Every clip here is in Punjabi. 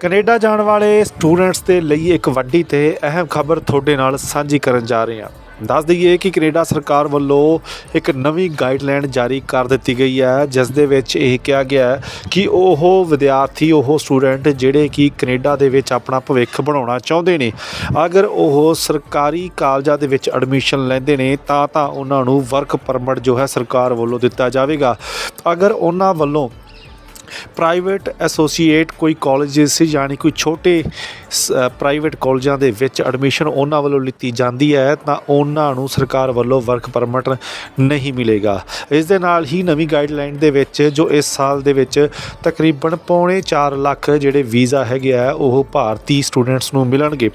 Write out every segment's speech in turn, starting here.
ਕੈਨੇਡਾ ਜਾਣ ਵਾਲੇ ਸਟੂਡੈਂਟਸ ਦੇ ਲਈ ਇੱਕ ਵੱਡੀ ਤੇ ਅਹਿਮ ਖਬਰ ਤੁਹਾਡੇ ਨਾਲ ਸਾਂਝੀ ਕਰਨ ਜਾ ਰਹੇ ਹਾਂ। ਦੱਸ ਦਈਏ ਕਿ ਕੈਨੇਡਾ ਸਰਕਾਰ ਵੱਲੋਂ ਇੱਕ ਨਵੀਂ ਗਾਈਡਲਾਈਨ ਜਾਰੀ ਕਰ ਦਿੱਤੀ ਗਈ ਹੈ, ਜਿਸ ਦੇ ਵਿੱਚ ਇਹ ਕਿਹਾ ਗਿਆ ਹੈ ਕਿ ਉਹ ਵਿਦਿਆਰਥੀ, ਉਹ ਸਟੂਡੈਂਟ ਜਿਹੜੇ ਕਿ ਕੈਨੇਡਾ ਦੇ ਵਿੱਚ ਆਪਣਾ ਭਵਿੱਖ ਬਣਾਉਣਾ ਚਾਹੁੰਦੇ ਨੇ, ਅਗਰ ਉਹ ਸਰਕਾਰੀ ਕਾਲਜਾਂ ਦੇ ਵਿੱਚ ਐਡਮਿਸ਼ਨ ਲੈਂਦੇ ਨੇ, ਤਾਂ ਤਾਂ ਉਹਨਾਂ ਨੂੰ ਵਰਕ ਪਰਮਿਟ ਜੋ ਹੈ ਸਰਕਾਰ ਵੱਲੋਂ ਦਿੱਤਾ ਜਾਵੇਗਾ। ਅਗਰ ਉਹਨਾਂ ਵੱਲੋਂ ਪ੍ਰਾਈਵੇਟ ਐਸੋਸੀਏਟ ਕੋਈ ਕਾਲਜਸ ਯਾਨੀ ਕੋਈ ਛੋਟੇ ਪ੍ਰਾਈਵੇਟ ਕਾਲਜਾਂ ਦੇ ਵਿੱਚ ਐਡਮਿਸ਼ਨ ਉਹਨਾਂ ਵੱਲੋਂ ਲਿੱਤੀ ਜਾਂਦੀ ਹੈ, ਤਾਂ ਉਹਨਾਂ ਨੂੰ ਸਰਕਾਰ ਵੱਲੋਂ ਵਰਕ ਪਰਮਿਟ ਨਹੀਂ ਮਿਲੇਗਾ। ਇਸ ਦੇ ਨਾਲ ਹੀ ਨਵੀਂ ਗਾਈਡਲਾਈਨ ਦੇ ਵਿੱਚ ਜੋ ਇਸ ਸਾਲ ਦੇ ਵਿੱਚ ਤਕਰੀਬਨ ਪੌਣੇ 4 ਲੱਖ ਜਿਹੜੇ ਵੀਜ਼ਾ ਹੈਗੇ ਆ, ਉਹ ਭਾਰਤੀ ਸਟੂਡੈਂਟਸ ਨੂੰ ਮਿਲਣਗੇ।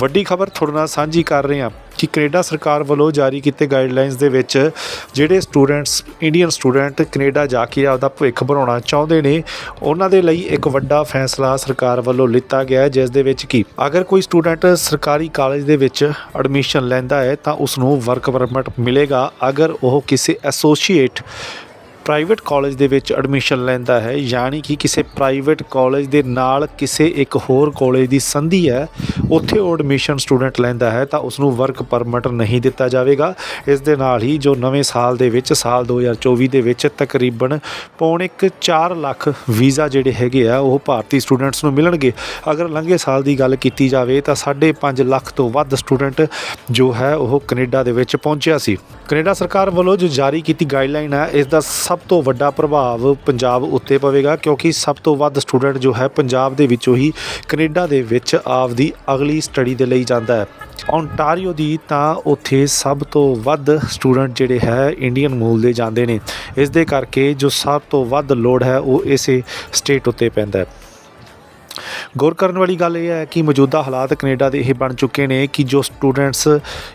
ਵੱਡੀ ਖਬਰ ਤੁਹਾਡੇ ਨਾਲ ਸਾਂਝੀ ਕਰ ਰਹੇ ਹਾਂ। ਕਿ ਕੈਨੇਡਾ ਸਰਕਾਰ ਵੱਲੋਂ ਜਾਰੀ ਕੀਤੇ ਗਾਈਡਲਾਈਨਸ ਦੇ ਵਿੱਚ ਜਿਹੜੇ ਸਟੂਡੈਂਟਸ ਇੰਡੀਅਨ ਸਟੂਡੈਂਟ ਕੈਨੇਡਾ ਜਾ ਕੇ ਆਪਦਾ ਭਵਿੱਖ ਬਣਾਉਣਾ ਚਾਹੁੰਦੇ ਨੇ, ਉਹਨਾਂ ਦੇ ਲਈ ਇੱਕ ਵੱਡਾ ਫੈਸਲਾ ਸਰਕਾਰ ਵੱਲੋਂ ਲਿੱਤਾ ਗਿਆ ਹੈ, ਜਿਸ ਦੇ ਵਿੱਚ ਕਿ ਅਗਰ ਕੋਈ ਸਟੂਡੈਂਟ ਸਰਕਾਰੀ ਕਾਲਜ ਦੇ ਵਿੱਚ ਐਡਮਿਸ਼ਨ ਲੈਂਦਾ ਹੈ, ਤਾਂ ਉਸ ਨੂੰ ਵਰਕ ਪਰਮਿਟ ਮਿਲੇਗਾ। ਅਗਰ ਉਹ ਕਿਸੇ ਐਸੋਸੀਏਟ ਪ੍ਰਾਈਵੇਟ ਕਾਲਜ ਦੇ ਵਿੱਚ ਐਡਮਿਸ਼ਨ ਲੈਂਦਾ ਹੈ, ਯਾਨੀ ਕਿ ਕਿਸੇ ਪ੍ਰਾਈਵੇਟ ਕਾਲਜ ਦੇ ਨਾਲ ਕਿਸੇ ਇੱਕ ਹੋਰ ਕਾਲਜ ਦੀ ਸੰਧੀ ਹੈ, ਉੱਥੇ ਉਹ ਐਡਮਿਸ਼ਨ ਸਟੂਡੈਂਟ ਲੈਂਦਾ ਹੈ, ਤਾਂ ਉਸ ਨੂੰ ਵਰਕ ਪਰਮਿਟ ਨਹੀਂ ਦਿੱਤਾ ਜਾਵੇਗਾ। ਇਸ ਦੇ ਨਾਲ ਹੀ ਜੋ ਨਵੇਂ ਸਾਲ ਦੇ ਵਿੱਚ, ਸਾਲ 2024 ਦੇ ਵਿੱਚ ਤਕਰੀਬਨ ਪੌਣੇ ਕੁ 4 ਲੱਖ ਵੀਜ਼ਾ ਜਿਹੜੇ ਹੈਗੇ ਆ, ਉਹ ਭਾਰਤੀ ਸਟੂਡੈਂਟਸ ਨੂੰ ਮਿਲਣਗੇ। ਅਗਰ ਲੰਘੇ ਸਾਲ ਦੀ ਗੱਲ ਕੀਤੀ ਜਾਵੇ, ਤਾਂ 5.5 ਲੱਖ ਤੋਂ ਵੱਧ ਸਟੂਡੈਂਟ ਜੋ ਹੈ, ਉਹ ਕੈਨੇਡਾ ਦੇ ਵਿੱਚ ਪਹੁੰਚਿਆ ਸੀ। ਕੈਨੇਡਾ ਸਰਕਾਰ ਵੱਲੋਂ ਜੋ ਜਾਰੀ ਕੀਤੀ ਗਾਈਡਲਾਈਨ ਹੈ, ਇਸ ਦਾ ਸਭ ਤੋਂ ਵੱਡਾ ਪ੍ਰਭਾਵ ਪੰਜਾਬ ਉੱਤੇ ਪਵੇਗਾ ਕਿਉਂਕਿ ਸਭ ਤੋਂ ਵੱਧ ਸਟੂਡੈਂਟ ਜੋ ਹੈ ਪੰਜਾਬ ਦੇ ਵਿੱਚੋਂ ਹੀ ਕੈਨੇਡਾ ਦੇ ਵਿੱਚ ਆਪਦੀ ਅਗਲੀ ਸਟੱਡੀ ਦੇ ਲਈ ਜਾਂਦਾ ਹੈ। ਓਨਟਾਰੀਓ ਦੀ ਤਾਂ ਉੱਥੇ ਸਭ ਤੋਂ ਵੱਧ ਸਟੂਡੈਂਟ ਜਿਹੜੇ ਹੈ ਇੰਡੀਅਨ ਮੂਲ ਦੇ ਜਾਂਦੇ ਨੇ। ਇਸ ਦੇ ਕਰਕੇ ਜੋ ਸਭ ਤੋਂ ਵੱਧ ਲੋਡ ਹੈ ਉਹ ਇਸੇ ਸਟੇਟ ਉੱਤੇ ਪੈਂਦਾ ਹੈ। ਗੌਰ ਕਰਨ ਵਾਲੀ ਗੱਲ ਇਹ ਹੈ ਕਿ ਮੌਜੂਦਾ ਹਾਲਾਤ ਕੈਨੇਡਾ ਦੇ ਇਹ ਬਣ ਚੁੱਕੇ ਨੇ ਕਿ ਜੋ ਸਟੂਡੈਂਟਸ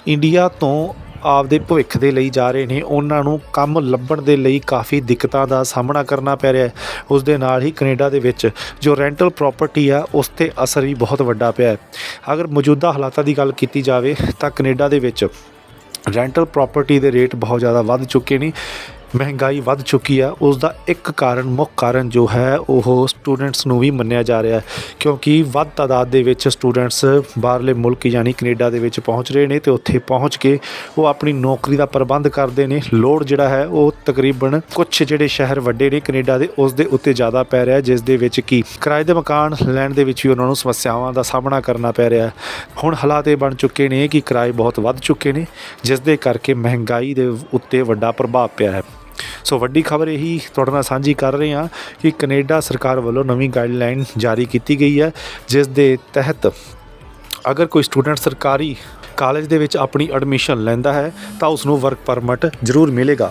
ਇੰਡੀਆ ਤੋਂ ਆਪਦੇ ਭਵਿੱਖ ਦੇ ਲਈ ਜਾ ਰਹੇ ਨੇ, ਉਹਨਾਂ ਨੂੰ ਕੰਮ ਲੱਭਣ ਦੇ ਲਈ ਕਾਫੀ ਦਿੱਕਤਾਂ ਦਾ ਸਾਹਮਣਾ ਕਰਨਾ ਪੈ ਰਿਹਾ ਹੈ। ਉਸ ਦੇ ਨਾਲ ਹੀ ਕੈਨੇਡਾ ਦੇ ਵਿੱਚ ਜੋ ਰੈਂਟਲ ਪ੍ਰਾਪਰਟੀ ਆ, ਉਸ ਤੇ ਅਸਰ ਵੀ ਬਹੁਤ ਵੱਡਾ ਪਿਆ ਹੈ। ਅਗਰ ਮੌਜੂਦਾ ਹਾਲਾਤਾਂ ਦੀ ਗੱਲ ਕੀਤੀ ਜਾਵੇ, ਤਾਂ ਕੈਨੇਡਾ ਦੇ ਵਿੱਚ ਰੈਂਟਲ ਪ੍ਰਾਪਰਟੀ ਦੇ ਰੇਟ ਬਹੁਤ ਜ਼ਿਆਦਾ ਵੱਧ ਚੁੱਕੇ ਨੇ। ਮਹਿੰਗਾਈ ਵੱਧ ਚੁੱਕੀ ਆ ਉਸ ਦਾ ਇੱਕ ਕਾਰਨ, ਮੁੱਖ ਕਾਰਨ ਜੋ ਹੈ, ਉਹ ਸਟੂਡੈਂਟਸ ਨੂੰ ਵੀ ਮੰਨਿਆ ਜਾ ਰਿਹਾ ਹੈ। ਕਿਉਂਕਿ ਵੱਧ ਤਾਦਾਦ ਦੇ ਵਿੱਚ ਸਟੂਡੈਂਟਸ ਬਾਹਰਲੇ ਮੁਲਕ ਯਾਨੀ ਕੈਨੇਡਾ ਦੇ ਵਿੱਚ ਪਹੁੰਚ ਰਹੇ ਨੇ ਤੇ ਉੱਥੇ ਪਹੁੰਚ ਕੇ ਉਹ ਆਪਣੀ ਨੌਕਰੀ ਦਾ ਪ੍ਰਬੰਧ ਕਰਦੇ ਨੇ। ਲੋਡ ਜਿਹੜਾ ਹੈ, ਉਹ ਤਕਰੀਬਨ ਕੁਝ ਜਿਹੜੇ ਸ਼ਹਿਰ ਵੱਡੇ ਨੇ ਕੈਨੇਡਾ ਦੇ, ਉਸ ਦੇ ਉੱਤੇ ਜ਼ਿਆਦਾ ਪੈ ਰਿਹਾ ਜਿਸ ਦੇ ਵਿੱਚ ਕੀ ਕਿਰਾਏ ਦੇ ਮਕਾਨ ਲੈਣ ਦੇ ਵਿੱਚ ਵੀ ਉਹਨਾਂ ਨੂੰ ਸਮੱਸਿਆਵਾਂ ਦਾ ਸਾਹਮਣਾ ਕਰਨਾ ਪੈ ਰਿਹਾ ਹੁਣ ਹਾਲਾਤ ਇਹ ਬਣ ਚੁੱਕੇ ਨੇ ਕਿ ਕਿਰਾਏ ਬਹੁਤ ਵੱਧ ਚੁੱਕੇ ਨੇ, ਜਿਸ ਦੇ ਕਰਕੇ ਮਹਿੰਗਾਈ ਦੇ ਉੱਤੇ ਵੱਡਾ ਪ੍ਰਭਾਵ ਪਿਆ ਹੈ। ਸੋ ਵੱਡੀ ਖਬਰ ਇਹੀ ਤੁਹਾਡੇ ਨਾਲ ਸਾਂਝੀ ਕਰ ਰਹੇ ਹਾਂ ਕਿ ਕੈਨੇਡਾ ਸਰਕਾਰ ਵੱਲੋਂ ਨਵੀਂ ਗਾਈਡਲਾਈਨ ਜਾਰੀ ਕੀਤੀ ਗਈ ਹੈ, ਜਿਸ ਦੇ ਤਹਿਤ ਅਗਰ ਕੋਈ ਸਟੂਡੈਂਟ ਸਰਕਾਰੀ ਕਾਲਜ ਦੇ ਵਿੱਚ ਆਪਣੀ ਐਡਮਿਸ਼ਨ ਲੈਂਦਾ ਹੈ, ਤਾਂ ਉਸ ਨੂੰ ਵਰਕ ਪਰਮਿਟ ਜ਼ਰੂਰ ਮਿਲੇਗਾ।